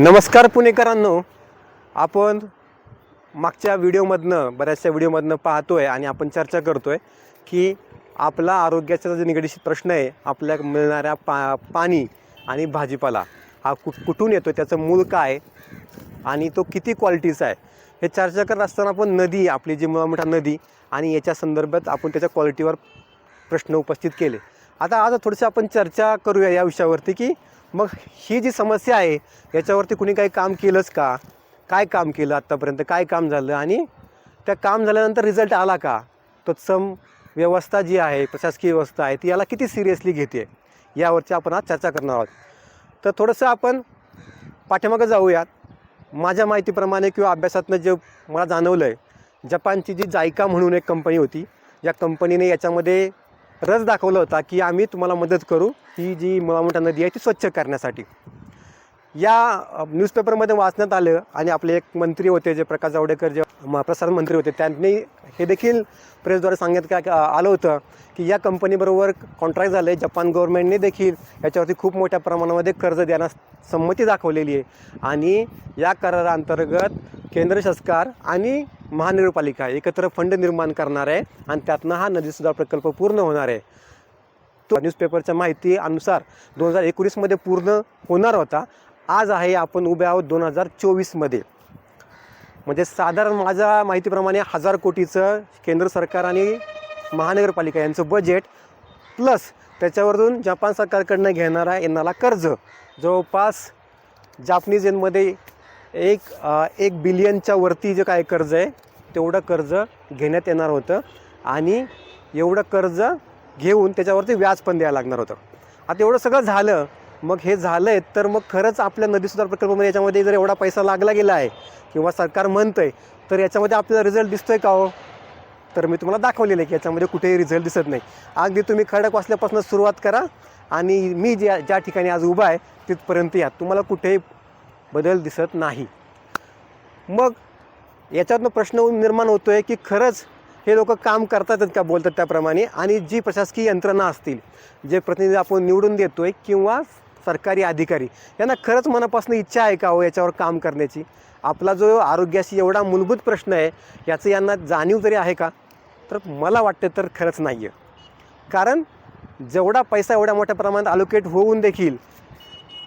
नमस्कार पुणेकरांनो. आपण मागच्या व्हिडिओमधनं बऱ्याचशा व्हिडिओमधनं पाहतो आहे आणि आपण चर्चा करतो आहे की आपला आरोग्याचा जो निगडीत प्रश्न आहे आपल्या मिळणाऱ्या पा पाणी आणि भाजीपाला हा कु कुठून येतो त्याचं मूळ काय आणि तो किती क्वालिटीचा आहे हे चर्चा करत असताना आपण नदी आपली जी मुळामुठा नदी आणि याच्या संदर्भात आपण त्याच्या क्वालिटीवर प्रश्न उपस्थित केले. आता आज थोडंसं आपण चर्चा करूया या विषयावरती की मग ही जी समस्या आहे याच्यावरती कुणी काही काम केलंच का? काय काम केलं आत्तापर्यंत? काय काम झालं? आणि त्या काम झाल्यानंतर रिझल्ट आला का? तत्सम व्यवस्था जी आहे प्रशासकीय व्यवस्था आहे ती याला किती सिरियसली घेते? यावरची आपण आज चर्चा करणार आहोत. तर थोडंसं आपण पाठीमागं जाऊयात. माझ्या माहितीप्रमाणे किंवा अभ्यासातनं जे मला जाणवलं आहे जपानची जी जायका म्हणून एक कंपनी होती या कंपनीने याच्यामध्ये रस दाखवला होता की आम्ही तुम्हाला मदत करू. ही जी मोठा नदी आहे ती स्वच्छ करण्यासाठी. या न्यूजपेपरमध्ये वाचण्यात आलं आणि आपले एक मंत्री होते जे प्रकाश जावडेकर जे म- प्रसारण मंत्री होते त्यांनी हे देखील प्रेसद्वारे सांगण्यात का आलं होतं की या कंपनीबरोबर कॉन्ट्रॅक्ट झालं आहे जपान गव्हर्नमेंटने देखील याच्यावरती खूप मोठ्या प्रमाणामध्ये कर्ज देण्यास संमती दाखवलेली आहे. आणि या कराराअंतर्गत केंद्र सरकार आणि महानगरपालिका एकत्र फंड निर्माण करणार आहे आणि त्यातनं हा नदी सुधार प्रकल्प पूर्ण होणार आहे. तो न्यूजपेपरच्या माहिती अनुसार दोन हजार एकोणीसमध्ये पूर्ण होणार होता. आज आहे आपण उभे आहोत दोन हजार चोवीसमध्ये म्हणजे साधारण माझ्या माहितीप्रमाणे हजार कोटीचं केंद्र सरकार आणि महानगरपालिका यांचं बजेट प्लस त्याच्यावरून जपान सरकारकडनं घेणारा येणारा कर्ज. जवळपास जापनीज येनमध्ये एक एक बिलियनच्या वरती जे काय कर्ज आहे तेवढं कर्ज घेण्यात येणार होतं. आणि एवढं कर्ज घेऊन त्याच्यावरती व्याज पण द्यायला लागणार होतं. आता एवढं सगळं झालं मग हे झालं आहे तर मग खरंच आपल्या नदी सुधार प्रकल्पामध्ये याच्यामध्ये जर एवढा पैसा लागला गेला आहे किंवा सरकार म्हणतं आहे तर याच्यामध्ये आपल्याला रिझल्ट दिसतो आहे का हो? तर मी तुम्हाला दाखवलेलं आहे की याच्यामध्ये कुठेही रिझल्ट दिसत नाही. अगदी तुम्ही खडक वाचल्यापासून सुरुवात करा आणि मी ज्या ज्या ठिकाणी आज उभा आहे तिथपर्यंत या. तुम्हाला कुठेही बदल दिसत नाही. मग याच्यातनं प्रश्न निर्माण होतो आहे की खरंच हे लोक काम करतातच का बोलतात त्याप्रमाणे? आणि जी प्रशासकीय यंत्रणा असतील जे प्रतिनिधी आपण निवडून देतो आहे किंवा सरकारी अधिकारी. यांना खरंच मनापासून इच्छा आहे का हो याच्यावर काम करण्याची? आपला जो आरोग्याशी एवढा मूलभूत प्रश्न आहे याचं यांना जाणीव तरी आहे का? तर मला वाटतं तर खरंच नाही आहे कारण जेवढा पैसा एवढ्या मोठ्या प्रमाणात अलोकेट होऊन देखील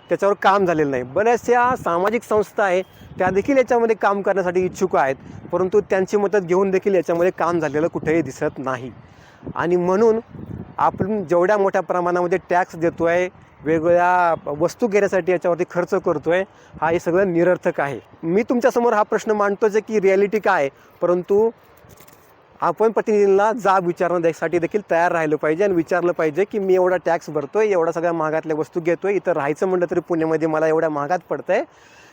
त्याच्यावर काम झालेलं नाही. बऱ्याचशा सामाजिक संस्था आहे त्या देखील याच्यामध्ये काम करण्यासाठी इच्छुक आहेत परंतु त्यांची मदत घेऊन देखील याच्यामध्ये काम झालेलं कुठेही दिसत नाही. आणि म्हणून आपण जेवढ्या मोठ्या प्रमाणामध्ये टॅक्स देतो आहे वेगवेगळ्या वस्तू घेण्यासाठी याच्यावरती खर्च करतो आहे हा हे सगळं निरर्थक आहे. मी तुमच्यासमोर हा प्रश्न मांडतोच आहे की रिॲलिटी काय आहे? परंतु आपण प्रतिनिधींना जाब विचारण्यासाठी देखील तयार राहिलं पाहिजे आणि विचारलं पाहिजे की मी एवढा टॅक्स भरतोय एवढा सगळ्या महागातल्या वस्तू घेतोय इथं राहायचं म्हटलं तरी पुण्यामध्ये मला एवढ्या महागात पडतंय.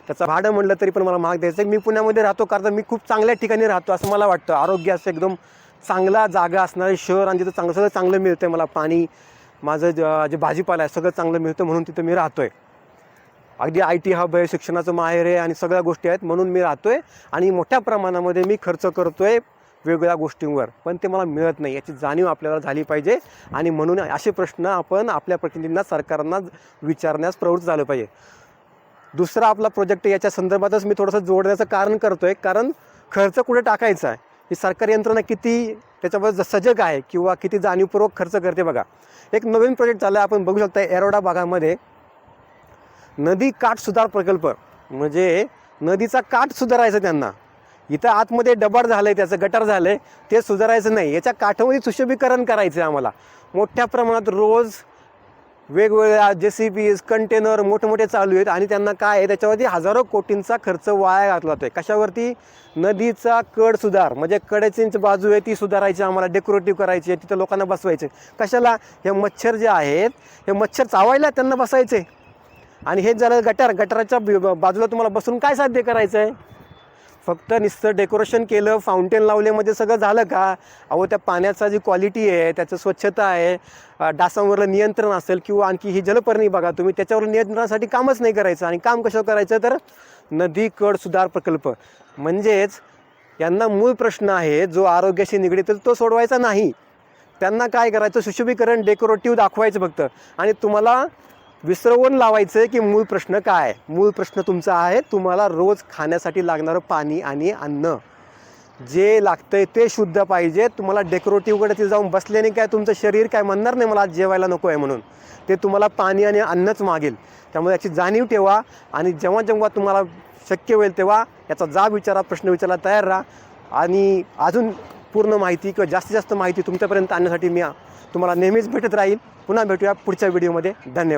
त्याचं भाडं म्हटलं तरी पण मला महाग द्यायचं आहे मी पुण्यामध्ये राहतो कारण मी खूप चांगल्या ठिकाणी राहतो असं मला वाटतं. आरोग्य असं एकदम चांगला जागा असणारे शहर आणि तिथं चांगलं सगळं चांगलं मिळतं मला. पाणी माझं जे भाजीपाला आहे सगळं चांगलं मिळतं म्हणून तिथं मी राहतो आहे अगदी आय टी हब आहे शिक्षणाचं माहेर आहे आणि सगळ्या गोष्टी आहेत म्हणून मी राहतो आहे आणि मोठ्या प्रमाणामध्ये मी खर्च करतो आहे वेगवेगळ्या गोष्टींवर. पण ते मला मिळत नाही याची जाणीव आपल्याला झाली पाहिजे आणि म्हणून असे प्रश्न आपण आपल्या प्रतिनिधींना सरकारांना विचारण्यास प्रवृत्त झालं पाहिजे. दुसरा आपला प्रोजेक्ट याच्या संदर्भातच मी थोडंसं जोडण्याचं कारण करतो आहे कारण खर्च कुठे टाकायचा आहे? ही सरकारी यंत्रणा किती त्याच्यावर सजग आहे किंवा किती जाणीवपूर्वक खर्च करते बघा. एक नवीन प्रोजेक्ट झाला आपण बघू शकता एरोडा भागामध्ये. नदी काठ सुधार प्रकल्प म्हणजे नदीचा काठ सुधारायचा त्यांना. इथं आतमध्ये डबाड झालं आहे त्याचं गटार झालं आहे ते सुधारायचं नाही. याच्या काठामध्ये सुशोभीकरण करायचं आहे आम्हाला. मोठ्या प्रमाणात रोज वेगवेगळ्या जे सी बीज कंटेनर मोठमोठे चालू आहेत आणि त्यांना काय आहे त्याच्यावरती हजारो कोटींचा खर्च वाया घातला जातोय कशावरती? नदीचा कड सुधार. म्हणजे कडेची बाजू आहे ती सुधारायची आम्हाला डेकोरेटिव्ह करायची आहे तिथं लोकांना बसवायचे कशाला? हे मच्छर जे आहेत हे मच्छर चावायला त्यांना बसायचे आणि हे झालं गटार गटाराच्या बाजूला तुम्हाला बसून काय साध्य करायचं आहे फक्त नुसतं डेकोरेशन केलं फाउंटेन लावले म्हणजे सगळं झालं का? अहो त्या पाण्याचा जी क्वालिटी आहे त्याचं स्वच्छता आहे डासांवरलं नियंत्रण असेल किंवा आणखी ही जलपर्णी बघा तुम्ही त्याच्यावर नियंत्रणासाठी कामच नाही करायचं आणि काम कसं करायचं? तर नदी कड सुधार प्रकल्प. म्हणजेच यांना मूळ प्रश्न आहे जो आरोग्याशी निगडीत तो सोडवायचा नाही. त्यांना काय करायचं? सुशोभीकरण डेकोरेटिव्ह दाखवायचं फक्त. आणि तुम्हाला विसरवून लावायचं आहे की मूळ प्रश्न काय? मूळ प्रश्न तुमचा आहे तुम्हाला रोज खाण्यासाठी लागणारं पाणी आणि अन्न. जे लागतंय ते शुद्ध पाहिजे. तुम्हाला डेकोरेटिव्हकडे ते जाऊन बसल्याने काय तुमचं शरीर काय म्हणणार नाही मला आज जेवायला नको आहे म्हणून. ते तुम्हाला पाणी आणि अन्नच मागेल. त्यामुळे याची जाणीव ठेवा आणि जेव्हा जेव्हा तुम्हाला शक्य होईल तेव्हा याचा जाब विचारा प्रश्न विचारायला तयार राहा. आणि अजून पूर्ण माहिती किंवा जास्तीत जास्त माहिती तुमच्यापर्यंत आणण्यासाठी मी तुम्हाला नेहमीच भेटत राहील पुन्हा भेटूया पुढच्या व्हिडिओमध्ये. धन्यवाद.